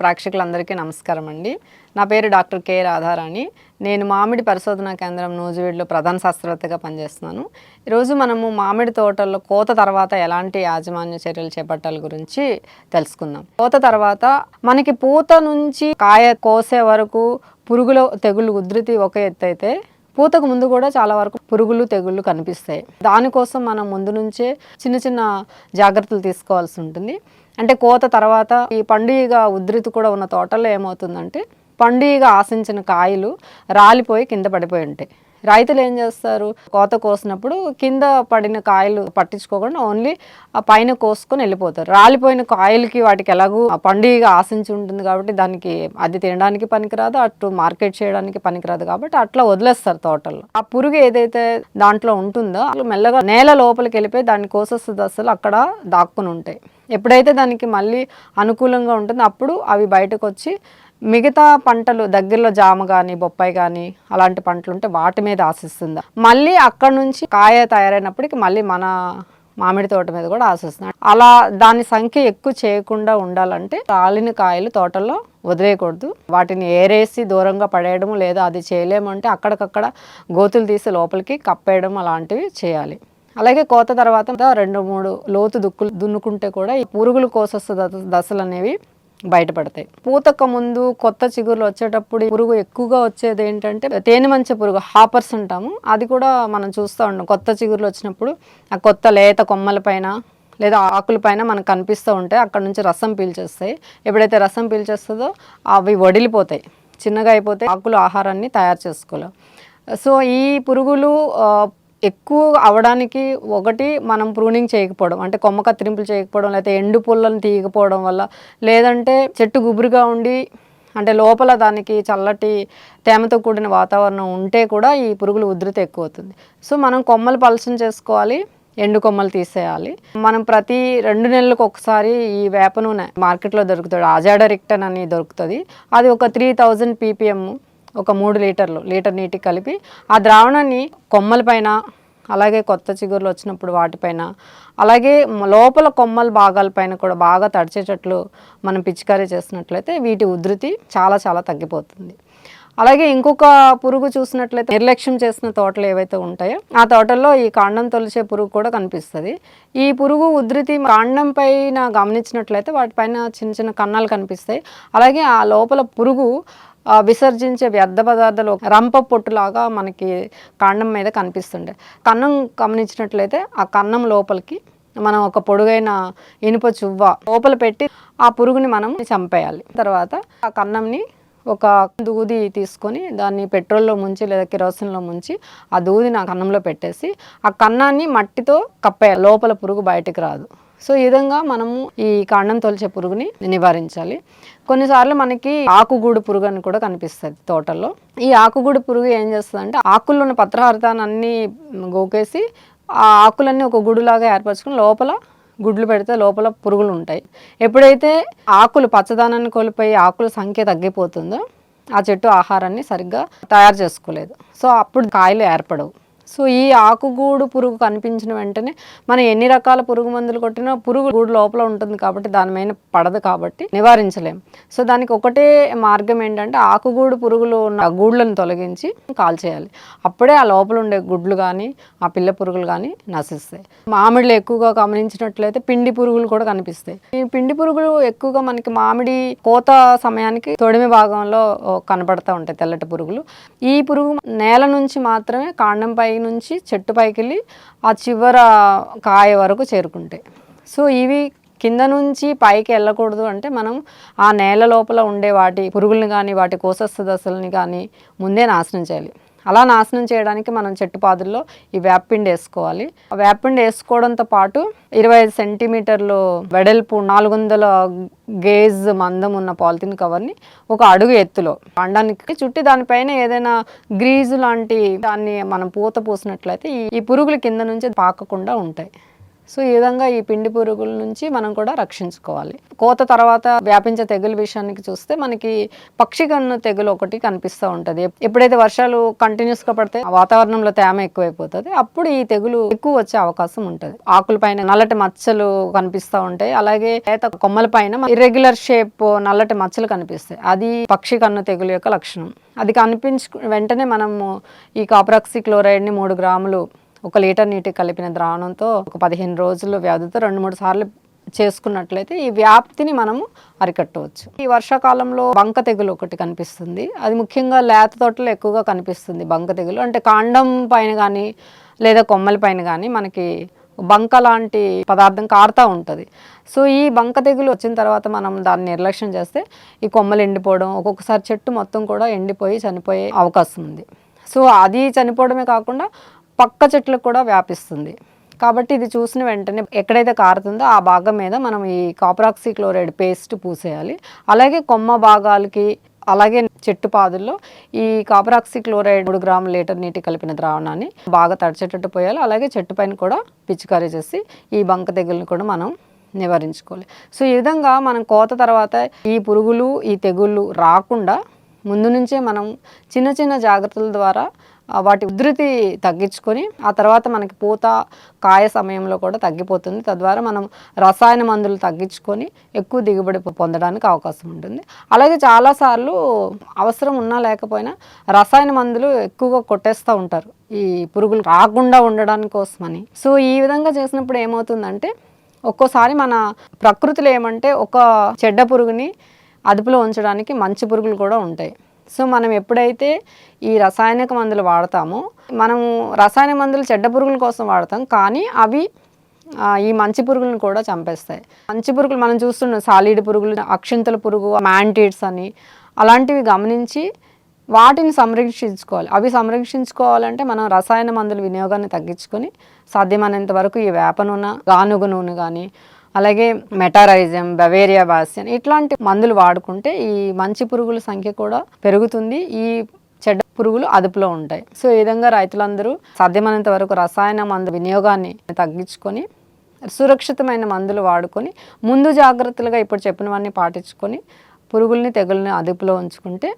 ప్రేక్షకులందరికీ నమస్కారం అండి. నా పేరు డాక్టర్ కె రాధారాణి. నేను మామిడి పరిశోధనా కేంద్రం నూజివీడులో ప్రధాన శాస్త్రవేత్తగా పనిచేస్తున్నాను. ఈరోజు మనము మామిడి తోటల్లో కోత తర్వాత ఎలాంటి యాజమాన్య చర్యలు చేపట్టాలి గురించి తెలుసుకుందాం. కోత తర్వాత మనకి పూత నుంచి కాయ కోసే వరకు పురుగుల తెగులు ఉధృతి ఒక ఎత్తు అయితే పూతకు ముందు కూడా చాలా వరకు పురుగులు తెగుళ్ళు కనిపిస్తాయి. దానికోసం మనం ముందు నుంచే చిన్న చిన్న జాగ్రత్తలు తీసుకోవాల్సి ఉంటుంది. అంటే కోత తర్వాత ఈ పండుగ ఉధృతి కూడా ఉన్న తోటల్లో ఏమవుతుందంటే పండుగ ఆశించిన కాయలు రాలిపోయి కింద పడిపోయి ఉంటాయి. రైతులు ఏం చేస్తారు? కోత కోసినప్పుడు కింద పడిన కాయలు పట్టించుకోకుండా ఓన్లీ ఆ పైన కోసుకొని వెళ్ళిపోతారు. రాలిపోయిన కాయలకి వాటికి ఎలాగూ ఆ పండుగ ఆశించి ఉంటుంది కాబట్టి దానికి అది తినడానికి పనికిరాదు అటు మార్కెట్ చేయడానికి పనికిరాదు కాబట్టి అట్లా వదిలేస్తారు తోటల్లో. ఆ పురుగు ఏదైతే దాంట్లో ఉంటుందో అసలు మెల్లగా నేల లోపలికి వెళ్ళిపోయి దాన్ని కోసొస్తే అసలు అక్కడ దాక్కుని ఉంటాయి. ఎప్పుడైతే దానికి మళ్ళీ అనుకూలంగా ఉంటుందో అప్పుడు అవి బయటకు వచ్చి మిగతా పంటలు దగ్గరలో జామ కానీ బొప్పాయి కానీ అలాంటి పంటలు ఉంటే వాటి మీద ఆశిస్తుంది? మళ్ళీ అక్కడ నుంచి కాయ తయారైనప్పటికి మళ్ళీ మన మామిడి తోట మీద కూడా ఆశిస్తున్నాడు. అలా దాని సంఖ్య ఎక్కువ చేయకుండా ఉండాలంటే రాలిన కాయలు తోటల్లో వదిలేయకూడదు. వాటిని ఏరేసి దూరంగా పడేయడం లేదా అది చేయలేమంటే అక్కడికక్కడ గోతులు తీసి లోపలికి కప్పేయడం అలాంటివి చేయాలి. అలాగే కోత తర్వాత రెండు మూడు లోతు దుక్కులు దున్నుకుంటే కూడా ఈ పురుగులు కోసొస్త దశలు అనేవి బయటపడతాయి. పూతక ముందు కొత్త చిగురులు వచ్చేటప్పుడు పురుగు ఎక్కువగా వచ్చేది ఏంటంటే తేనె మంచి పురుగు హాపర్స్ అంటాము. అది కూడా మనం చూస్తూ ఉంటాం కొత్త చిగురులు వచ్చినప్పుడు ఆ కొత్త లేత కొమ్మల పైన లేదా ఆకుల పైన మనకు కనిపిస్తూ ఉంటాయి అక్కడ నుంచి రసం పీల్చేస్తాయి. ఎప్పుడైతే రసం పీల్చేస్తుందో అవి వడిలిపోతాయి. చిన్నగా అయిపోతే ఆకులు ఆహారాన్ని తయారు చేసుకోలేవు సో ఈ పురుగులు ఎక్కువ అవడానికి ఒకటి మనం ప్రూనింగ్ చేయకపోవడం అంటే కొమ్మ కత్తిరింపులు చేయకపోవడం లేకపోతే ఎండు పుల్లలను తీయకపోవడం వల్ల లేదంటే చెట్టు గుబురుగా ఉండి అంటే లోపల దానికి చల్లటి తేమతో కూడిన వాతావరణం ఉంటే కూడా ఈ పురుగుల ఉధృతి ఎక్కువ అవుతుంది సో మనం కొమ్మలు పలసం చేసుకోవాలి ఎండు కొమ్మలు తీసేయాలి. మనం ప్రతి రెండు నెలలకు ఒకసారి ఈ వేప నూనె మార్కెట్లో దొరుకుతుంది ఆజాడరిక్టన్ అని దొరుకుతుంది. అది ఒక త్రీ థౌజండ్ పీపీఎం ఒక మూడు లీటర్లు లీటర్ నీటికి కలిపి ఆ ద్రావణాన్ని కొమ్మలపైన అలాగే కొత్త చిగురులు వచ్చినప్పుడు వాటిపైన అలాగే లోపల కొమ్మల భాగాలపైన కూడా బాగా తడిచేటట్లు మనం పిచికారీ చేసినట్లయితే వీటి ఉధృతి చాలా చాలా తగ్గిపోతుంది. అలాగే ఇంకొక పురుగు చూసినట్లయితే నిర్లక్ష్యం చేసిన తోటలు ఏవైతే ఉంటాయో ఆ తోటల్లో ఈ కాండం తొలిచే పురుగు కూడా కనిపిస్తుంది. ఈ పురుగు ఉధృతి కాండం పైన గమనించినట్లయితే వాటిపైన చిన్న చిన్న కన్నాలు కనిపిస్తాయి. అలాగే ఆ లోపల పురుగు విసర్జించే వ్యర్థ పదార్థాలు ఒక రంప పొట్టులాగా మనకి కాండం మీద కనిపిస్తుండే. కన్నం గమనించినట్లయితే ఆ కన్నం లోపలికి మనం ఒక పొడుగైన ఇనుప చువ్వ లోపల పెట్టి ఆ పురుగుని మనం చంపేయాలి. తర్వాత ఆ కన్నంని ఒక దూది తీసుకొని దాన్ని పెట్రోల్లో ముంచి లేదా కిరోసిన్లో ముంచి ఆ దూదిని నా కన్నంలో పెట్టేసి ఆ కన్నాన్ని మట్టితో కప్పేయాలి. లోపల పురుగు బయటకు రాదు. సో ఈ విధంగా మనము ఈ కాండం తొలిచే పురుగుని నివారించాలి. కొన్నిసార్లు మనకి ఆకుగూడు పురుగు అని కూడా కనిపిస్తుంది తోటల్లో. ఈ ఆకుగూడు పురుగు ఏం చేస్తుంది అంటే ఆకుల్లో ఉన్న పత్రహారతాన్ని అన్ని గోకేసి ఆ ఆకులన్నీ ఒక గుడులాగా ఏర్పరచుకుని లోపల గుడ్లు పెడితే లోపల పురుగులు ఉంటాయి. ఎప్పుడైతే ఆకులు పచ్చదనాన్ని కోల్పోయి ఆకుల సంఖ్య తగ్గిపోతుందో ఆ చెట్టు ఆహారాన్ని సరిగ్గా తయారు చేసుకోలేదు. సో అప్పుడు కాయలు ఏర్పడవు. సో ఈ ఆకుగూడు పురుగు కనిపించిన వెంటనే మనం ఎన్ని రకాల పురుగు మందులు కొట్టినా పురుగు గూడు లోపల ఉంటుంది కాబట్టి దాని మీద పడదు కాబట్టి నివారించలేం. సో దానికి ఒకటే మార్గం ఏంటంటే ఆకుగూడు పురుగులు ఉన్న గూళ్ళను తొలగించి కాల్చేయాలి అప్పుడే ఆ లోపల ఉండే గుడ్లు కానీ ఆ పిల్ల పురుగులు కానీ నశిస్తాయి. మామిడిలో ఎక్కువగా గమనించినట్లయితే పిండి పురుగులు కూడా కనిపిస్తాయి. ఈ పిండి పురుగులు ఎక్కువగా మనకి మామిడి కోత సమయానికి తొడిమి భాగంలో కనపడతా ఉంటాయి తెల్లటి పురుగులు. ఈ పురుగు నేల నుంచి మాత్రమే కాండం పై నుంచి చెట్టు పైకి వెళ్ళి ఆ చివర కాయ వరకు చేరుకుంటాయి సో ఇవి కింద నుంచి పైకి వెళ్ళకూడదు అంటే మనం ఆ నేల లోపల ఉండే వాటి పురుగుల్ని కానీ వాటి కోసస్థ దశల్ని కానీ ముందే నాశనం చేయాలి. అలా నాశనం చేయడానికి మనం చెట్టు పాదుల్లో ఈ వేపపిండి వేసుకోవాలి. ఆ వేపపిండి వేసుకోవడంతో పాటు ఇరవై ఐదు సెంటీమీటర్లు వెడల్పు నాలుగు వందల గేజ్ మందం ఉన్న పాలిథిన్ కవర్ని ఒక అడుగు ఎత్తులో పండడానికి చుట్టి దానిపైన ఏదైనా గ్రీజు లాంటి దాన్ని మనం పూత పూసినట్లయితే ఈ- ఈ పురుగులు కింద నుంచి పాకకుండా ఉంటాయి. సో ఈ విధంగా ఈ పిండి పురుగుల నుంచి మనం కూడా రక్షించుకోవాలి. కోత తర్వాత వ్యాపించే తెగులు విషయానికి చూస్తే మనకి పక్షి కన్ను తెగులు ఒకటి కనిపిస్తూ ఉంటుంది. ఎప్పుడైతే వర్షాలు కంటిన్యూస్గా పడితే వాతావరణంలో తేమ ఎక్కువైపోతుంది. అప్పుడు ఈ తెగులు ఎక్కువ వచ్చే అవకాశం ఉంటుంది. ఆకుల పైన నల్లటి మచ్చలు కనిపిస్తూ ఉంటాయి. అలాగే లేత కొమ్మల పైన ఇర్రెగ్యులర్ షేప్ నల్లటి మచ్చలు కనిపిస్తాయి. అది పక్షి కన్ను తెగులు యొక్క లక్షణం. అది కనిపించు వెంటనే మనము ఈ కాపరాక్సి క్లోరైడ్ని మూడు గ్రాములు ఒక లీటర్ నీటికి కలిపిన ద్రావణంతో ఒక పదిహేను రోజులు వ్యాధితో రెండు మూడు సార్లు చేసుకున్నట్లయితే ఈ వ్యాప్తిని మనము అరికట్టవచ్చు. ఈ వర్షాకాలంలో బంక తెగులు ఒకటి కనిపిస్తుంది. అది ముఖ్యంగా లేత తోటలో ఎక్కువగా కనిపిస్తుంది బంక తెగులు. అంటే కాండం పైన కానీ లేదా కొమ్మల పైన కానీ మనకి బంక లాంటి పదార్థం కారుతూ ఉంటుంది. సో ఈ బంక తెగులు వచ్చిన తర్వాత మనం దాన్ని నిర్లక్ష్యం చేస్తే ఈ కొమ్మలు ఎండిపోవడం ఒక్కొక్కసారి చెట్టు మొత్తం కూడా ఎండిపోయి చనిపోయే అవకాశం ఉంది. సో అది చనిపోవడమే కాకుండా పక్క చెట్లకు కూడా వ్యాపిస్తుంది. కాబట్టి ఇది చూసిన వెంటనే ఎక్కడైతే కారుతుందో ఆ భాగం మీద మనం ఈ కాపరాక్సీ క్లోరైడ్ పేస్ట్ పూసేయాలి. అలాగే కొమ్మ భాగాలకి అలాగే చెట్టు పాదుల్లో ఈ కాపరాక్సీ క్లోరైడ్ మూడు గ్రాముల లీటర్ నీటి కలిపిన ద్రావణాన్ని బాగా తడిచేటట్టు పోయాలి. అలాగే చెట్టు పైన కూడా పిచికారీ చేసి ఈ బంక తెగుల్ని కూడా మనం నివారించుకోవాలి. సో ఈ విధంగా మనం కోత తర్వాత ఈ పురుగులు ఈ తెగుళ్ళు రాకుండా ముందు నుంచే మనం చిన్న చిన్న జాగ్రత్తల ద్వారా వాటి ఉధృతి తగ్గించుకొని ఆ తర్వాత మనకి పూత కాయ సమయంలో కూడా తగ్గిపోతుంది. తద్వారా మనం రసాయన మందులు తగ్గించుకొని ఎక్కువ దిగుబడి పొందడానికి అవకాశం ఉంటుంది. అలాగే చాలాసార్లు అవసరం ఉన్నా లేకపోయినా రసాయన మందులు ఎక్కువగా కొట్టేస్తూ ఉంటారు. ఈ పురుగులు రాకుండా ఉండడానికి కోసమని. సో ఈ విధంగా చేసినప్పుడు ఏమవుతుందంటే ఒక్కోసారి మన ప్రకృతిలో ఏమంటే ఒక చెడ్డ పురుగుని అదుపులో ఉంచడానికి మంచి పురుగులు కూడా ఉంటాయి. సో మనం ఎప్పుడైతే ఈ రసాయనిక మందులు వాడతామో మనము రసాయన మందులు చెడ్డ పురుగుల కోసం వాడతాం కానీ అవి ఈ మంచి పురుగులను కూడా చంపేస్తాయి. మంచి పురుగులు మనం చూస్తున్నాం సాలీడ్ పురుగులు అక్షింతల పురుగు మ్యాంటీడ్స్ అని. అలాంటివి గమనించి వాటిని సంరక్షించుకోవాలి. అవి సంరక్షించుకోవాలంటే మనం రసాయన మందుల వినియోగాన్ని తగ్గించుకొని సాధ్యమైనంత వరకు ఈ వేప నూనె గానుగ నూనె కానీ అలాగే మెటారైజం బవేరియా బాస్యన్ ఇట్లాంటి మందులు వాడుకుంటే ఈ మంచి పురుగుల సంఖ్య కూడా పెరుగుతుంది. ఈ చెడ్డ పురుగులు అదుపులో ఉంటాయి. సో ఈ విధంగా రైతులందరూ సాధ్యమైనంత వరకు రసాయన మందు వినియోగాన్ని తగ్గించుకొని సురక్షితమైన మందులు వాడుకొని ముందు జాగ్రత్తలుగా ఇప్పుడు చెప్పినవన్నీ పాటించుకొని పురుగుల్ని తెగుల్ని అదుపులో ఉంచుకుంటే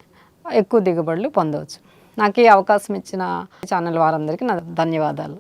ఎక్కువ దిగుబడులు పొందవచ్చు. నాకు ఈ అవకాశం ఇచ్చిన ఛానల్ వారందరికీ నా ధన్యవాదాలు.